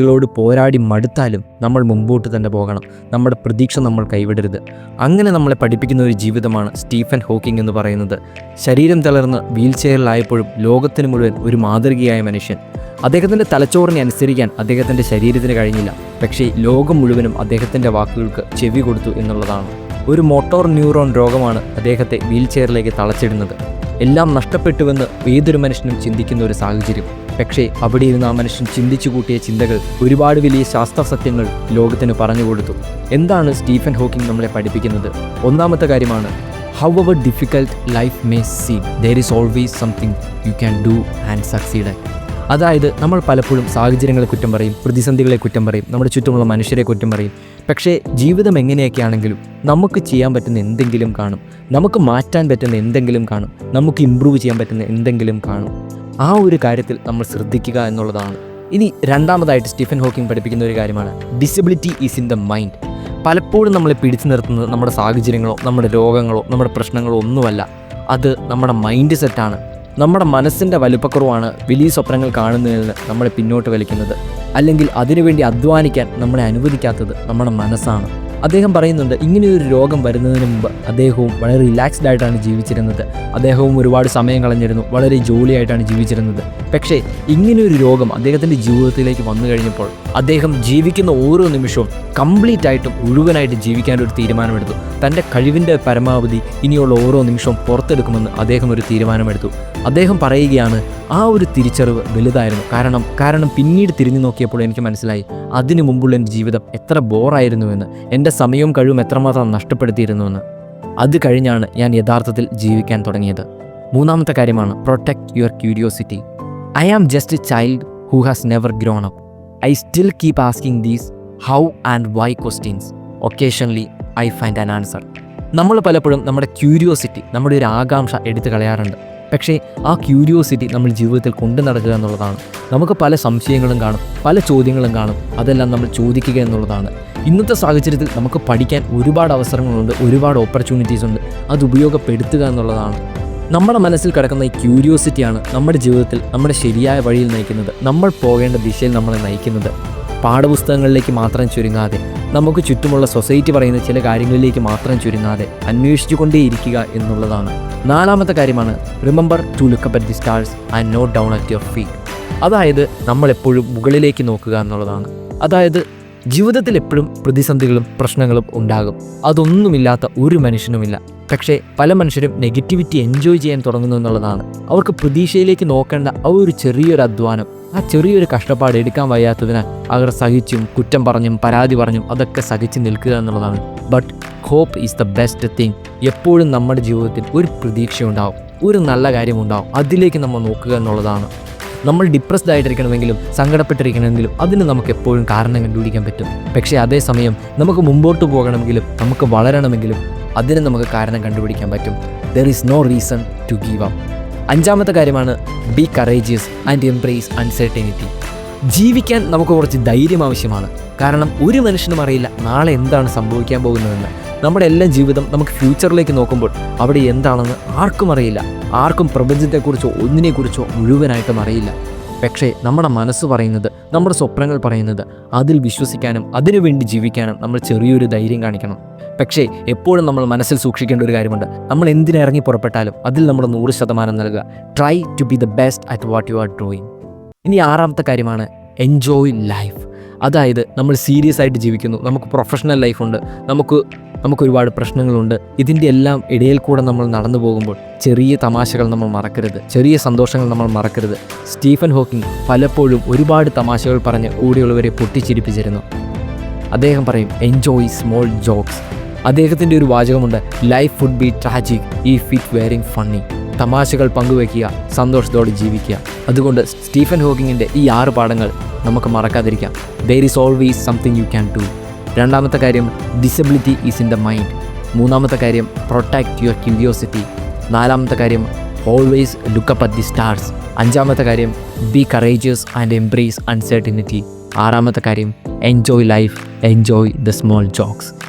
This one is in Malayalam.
ോട് പോരാടി മടുത്താലും നമ്മൾ മുമ്പോട്ട് തന്നെ പോകണം. നമ്മുടെ പ്രതീക്ഷ നമ്മൾ കൈവിടരുത്. അങ്ങനെ നമ്മളെ പഠിപ്പിക്കുന്ന ഒരു ജീവിതമാണ് സ്റ്റീഫൻ ഹോക്കിംഗ് എന്ന് പറയുന്നത്. ശരീരം തളർന്ന് വീൽ ചെയറിലായപ്പോഴും ലോകത്തിന് മുഴുവൻ ഒരു മാതൃകയായ മനുഷ്യൻ. അദ്ദേഹത്തിന്റെ തലച്ചോറിനെ അനുസരിക്കാൻ അദ്ദേഹത്തിന്റെ ശരീരത്തിന് കഴിഞ്ഞില്ല. പക്ഷേ ലോകം മുഴുവനും അദ്ദേഹത്തിന്റെ വാക്കുകൾക്ക് ചെവി കൊടുത്തു എന്നുള്ളതാണ്. ഒരു മോട്ടോർ ന്യൂറോൺ രോഗമാണ് അദ്ദേഹത്തെ വീൽ ചെയറിലേക്ക് തളച്ചിടുന്നത്. എല്ലാം നഷ്ടപ്പെട്ടുവെന്ന് ഏതൊരു മനുഷ്യനും ചിന്തിക്കുന്ന ഒരു സാഹചര്യം. പക്ഷേ അവിടെ ഇരുന്ന് ആ മനുഷ്യൻ ചിന്തിച്ചു കൂട്ടിയ ചിന്തകൾ ഒരുപാട് വലിയ ശാസ്ത്ര സത്യങ്ങൾ ലോകത്തിന് പറഞ്ഞു കൊടുത്തു. എന്താണ് സ്റ്റീഫൻ ഹോക്കിംഗ് നമ്മളെ പഠിപ്പിക്കുന്നത്? ഒന്നാമത്തെ കാര്യമാണ് however difficult life may seem there is always something you can do and succeed അതായത് നമ്മൾ പലപ്പോഴും സാഹചര്യങ്ങളെ കുറ്റം പറയും പ്രതിസന്ധികളെ കുറ്റം പറയും നമ്മുടെ ചുറ്റുമുള്ള മനുഷ്യരെ കുറ്റം പറയും. പക്ഷേ ജീവിതം എങ്ങനെയൊക്കെ ആണെങ്കിലും നമുക്ക് ചെയ്യാൻ പറ്റുന്ന എന്തെങ്കിലും കാണും. നമുക്ക് മാറ്റാൻ പറ്റുന്ന എന്തെങ്കിലും കാണും. നമുക്ക് ഇമ്പ്രൂവ് ചെയ്യാൻ പറ്റുന്ന എന്തെങ്കിലും കാണും. ആ ഒരു കാര്യത്തിൽ നമ്മൾ ശ്രദ്ധിക്കുക എന്നുള്ളതാണ്. ഇനി രണ്ടാമതായിട്ട് സ്റ്റീഫൻ ഹോക്കിംഗ് പഠിപ്പിക്കുന്ന ഒരു കാര്യമാണ്. Disability is in the mind പലപ്പോഴും നമ്മളെ പിടിച്ചു നിർത്തുന്നത് നമ്മുടെ സാഹചര്യങ്ങളോ നമ്മുടെ രോഗങ്ങളോ നമ്മുടെ പ്രശ്നങ്ങളോ ഒന്നുമല്ല. അത് നമ്മുടെ മൈൻഡ് സെറ്റാണ് നമ്മുടെ മനസ്സിന്റെ വലുപ്പക്കുറവാണ് വലിയ സ്വപ്നങ്ങൾ കാണുന്നതിന് നമ്മളെ പിന്നോട്ട് വലിക്കുന്നത്. അല്ലെങ്കിൽ അതിനുവേണ്ടി അധ്വാനിക്കാൻ നമ്മളെ അനുവദിക്കാത്തത് നമ്മുടെ മനസ്സാണ്. അദ്ദേഹം പറയുന്നുണ്ട് ഇങ്ങനെയൊരു രോഗം വരുന്നതിന് മുമ്പ് അദ്ദേഹവും വളരെ റിലാക്സ്ഡ് ആയിട്ടാണ് ജീവിച്ചിരുന്നത്. അദ്ദേഹവും ഒരുപാട് സമയം കളഞ്ഞിരുന്നു വളരെ ജോലിയായിട്ടാണ് ജീവിച്ചിരുന്നത്. പക്ഷേ ഇങ്ങനെയൊരു രോഗം അദ്ദേഹത്തിന്റെ ജീവിതത്തിലേക്ക് വന്നു കഴിഞ്ഞപ്പോൾ അദ്ദേഹം ജീവിക്കുന്ന ഓരോ നിമിഷവും കംപ്ലീറ്റ് ആയിട്ടും മുഴുവനായിട്ട് ജീവിക്കാനൊരു തീരുമാനമെടുത്തു. തന്റെ കഴിവിന്റെ പരമാവധി ഇനിയുള്ള ഓരോ നിമിഷവും പുറത്തെടുക്കുമെന്ന് അദ്ദേഹം ഒരു തീരുമാനമെടുത്തു. അദ്ദേഹം പറയുകയാണ് ആ ഒരു തിരിച്ചറിവ് വലുതായിരുന്നു. കാരണം കാരണം പിന്നീട് തിരിഞ്ഞു നോക്കിയപ്പോൾ എനിക്ക് മനസ്സിലായി അതിനു മുമ്പുള്ള എന്റെ ജീവിതം എത്ര ബോറായിരുന്നുവെന്ന് എന്റെ സമയവും കഴിവും എത്രമാത്രം നഷ്ടപ്പെടുത്തിയിരുന്നുവെന്ന്. അത് കഴിഞ്ഞാണ് ഞാൻ യഥാർത്ഥത്തിൽ ജീവിക്കാൻ തുടങ്ങിയത്. മൂന്നാമത്തെ കാര്യമാണ് protect your curiosity I am just a child who has never grown up I still keep asking these how and why questions occasionally I find an answer. നമ്മൾ പലപ്പോഴും നമ്മുടെ ക്യൂരിയോസിറ്റി നമ്മുടെ ഒരു ആകാംക്ഷ എടുത്തു കളയാറുണ്ട്. പക്ഷേ ആ ക്യൂരിയോസിറ്റി നമ്മൾ ജീവിതത്തിൽ കൊണ്ടു നടക്കുക എന്നുള്ളതാണ്. നമുക്ക് പല സംശയങ്ങളും കാണും പല ചോദ്യങ്ങളും കാണും അതെല്ലാം നമ്മൾ ചോദിക്കുക എന്നുള്ളതാണ്. ഇന്നത്തെ സാഹചര്യത്തിൽ നമുക്ക് പഠിക്കാൻ ഒരുപാട് അവസരങ്ങളുണ്ട് ഒരുപാട് ഓപ്പർച്യൂണിറ്റീസ് ഉണ്ട്. അത് ഉപയോഗപ്പെടുത്തുക എന്നുള്ളതാണ്. നമ്മുടെ മനസ്സിൽ കിടക്കുന്ന ഈ ക്യൂരിയോസിറ്റിയാണ് നമ്മുടെ ജീവിതത്തിൽ നമ്മുടെ ശരിയായ വഴിയിൽ നയിക്കുന്നത്. നമ്മൾ പോകേണ്ട ദിശയിൽ നമ്മളെ നയിക്കുന്നത്. പാഠപുസ്തകങ്ങളിലേക്ക് മാത്രം ചുരുങ്ങാതെ നമുക്ക് ചുറ്റുമുള്ള സൊസൈറ്റി പറയുന്ന ചില കാര്യങ്ങളിലേക്ക് മാത്രം ചുരുങ്ങാതെ അന്വേഷിച്ചുകൊണ്ടേയിരിക്കുക എന്നുള്ളതാണ്. നാലാമത്തെ കാര്യമാണ് remember to look up at the stars and not down at your feet അതായത് നമ്മളെപ്പോഴും മുകളിലേക്ക് നോക്കുക എന്നുള്ളതാണ്. അതായത് ജീവിതത്തിൽ എപ്പോഴും പ്രതിസന്ധികളും പ്രശ്നങ്ങളും ഉണ്ടാകും. അതൊന്നുമില്ലാത്ത ഒരു മനുഷ്യനുമില്ല. പക്ഷേ പല മനുഷ്യരും നെഗറ്റിവിറ്റി എൻജോയ് ചെയ്യാൻ തുടങ്ങുന്നു എന്നുള്ളതാണ്. അവർക്ക് പ്രതീക്ഷയിലേക്ക് നോക്കേണ്ട ആ ഒരു ചെറിയൊരു അധ്വാനം ആ ചെറിയൊരു കഷ്ടപ്പാട് എടുക്കാൻ വയ്യാത്തതിനാൽ അവർ സഹിച്ചും കുറ്റം പറഞ്ഞും പരാതി പറഞ്ഞും അതൊക്കെ സഹിച്ച് നിൽക്കുക എന്നുള്ളതാണ്. But hope is the best thing എപ്പോഴും നമ്മുടെ ജീവിതത്തിൽ ഒരു പ്രതീക്ഷയുണ്ടാവും ഒരു നല്ല കാര്യമുണ്ടാവും. അതിലേക്ക് നമ്മൾ നോക്കുക എന്നുള്ളതാണ്. നമ്മൾ ഡിപ്രസ്ഡ് ആയിട്ടിരിക്കണമെങ്കിലും സങ്കടപ്പെട്ടിരിക്കണമെങ്കിലും അതിന് നമുക്ക് എപ്പോഴും കാരണം കണ്ടുപിടിക്കാൻ പറ്റും. പക്ഷേ അതേസമയം നമുക്ക് മുമ്പോട്ട് പോകണമെങ്കിലും നമുക്ക് വളരണമെങ്കിലും അതിന് നമുക്ക് കാരണം കണ്ടുപിടിക്കാൻ പറ്റും. There is no reason to give up അഞ്ചാമത്തെ കാര്യമാണ് be courageous and embrace uncertainty ജീവിക്കാൻ നമുക്ക് കുറച്ച് ധൈര്യം ആവശ്യമാണ്. കാരണം ഒരു മനുഷ്യനും അറിയില്ല നാളെ എന്താണ് സംഭവിക്കാൻ പോകുന്നതെന്ന്. നമ്മുടെ എല്ലാ ജീവിതം നമുക്ക് ഫ്യൂച്ചറിലേക്ക് നോക്കുമ്പോൾ അവിടെ എന്താണെന്ന് ആർക്കും അറിയില്ല. ആർക്കും പ്രപഞ്ചത്തെക്കുറിച്ചോ ഒന്നിനെക്കുറിച്ചോ മുഴുവനായിട്ടും അറിയില്ല. പക്ഷേ നമ്മുടെ മനസ്സ് പറയുന്നത് നമ്മുടെ സ്വപ്നങ്ങൾ പറയുന്നത് അതിൽ വിശ്വസിക്കാനും അതിനുവേണ്ടി ജീവിക്കാനും നമ്മൾ ചെറിയൊരു ധൈര്യം കാണിക്കണം. പക്ഷേ എപ്പോഴും നമ്മൾ മനസ്സിൽ സൂക്ഷിക്കേണ്ട ഒരു കാര്യമുണ്ട്. നമ്മൾ എന്തിനിറങ്ങി പുറപ്പെട്ടാലും അതിൽ നമ്മൾ നൂറ് ശതമാനം നൽകുക. Try to be the best at what you are drawing ഇനി ആറാമത്തെ കാര്യമാണ് എൻജോയ് ലൈഫ് അതായത് നമ്മൾ സീരിയസ് ആയിട്ട് ജീവിക്കുന്നു. നമുക്ക് പ്രൊഫഷണൽ ലൈഫുണ്ട് നമുക്ക് നമുക്ക് ഒരുപാട് പ്രശ്നങ്ങളുണ്ട്. ഇതിന്റെ എല്ലാം ഇടയിൽ കൂടെ നമ്മൾ നടന്നു പോകുമ്പോൾ ചെറിയ തമാശകൾ നമ്മൾ മറക്കരുത്. ചെറിയ സന്തോഷങ്ങൾ നമ്മൾ മറക്കരുത്. സ്റ്റീഫൻ ഹോക്കിംഗ് പലപ്പോഴും ഒരുപാട് തമാശകൾ പറഞ്ഞ് കൂടെയുള്ളവരെ പൊട്ടിച്ചിരിപ്പിച്ചിരുന്നു. അദ്ദേഹം പറയും എൻജോയ് സ്മോൾ ജോക്സ് അദ്ദേഹത്തിന്റെ ഒരു വാചകമുണ്ട് ലൈഫ് വുഡ് ബി ട്രാജിക് ഈ ഫിറ്റ് വെയറിംഗ് ഫണ്ണി തമാശകൾ പങ്കുവയ്ക്കുക സന്തോഷത്തോടെ ജീവിക്കുക. അതുകൊണ്ട് സ്റ്റീഫൻ ഹോക്കിങ്ങിന്റെ ഈ ആറ് പാഠങ്ങൾ നമുക്ക് മറക്കാതിരിക്കാം. There is always something you can do രണ്ടാമത്തെ കാര്യം disability is in the mind മൂന്നാമത്തെ കാര്യം പ്രൊട്ടക്റ്റ് യുവർ ക്യൂരിയോസിറ്റി നാലാമത്തെ കാര്യം always look up at the stars അഞ്ചാമത്തെ കാര്യം be courageous and embrace uncertainty ആറാമത്തെ കാര്യം enjoy life enjoy the small jokes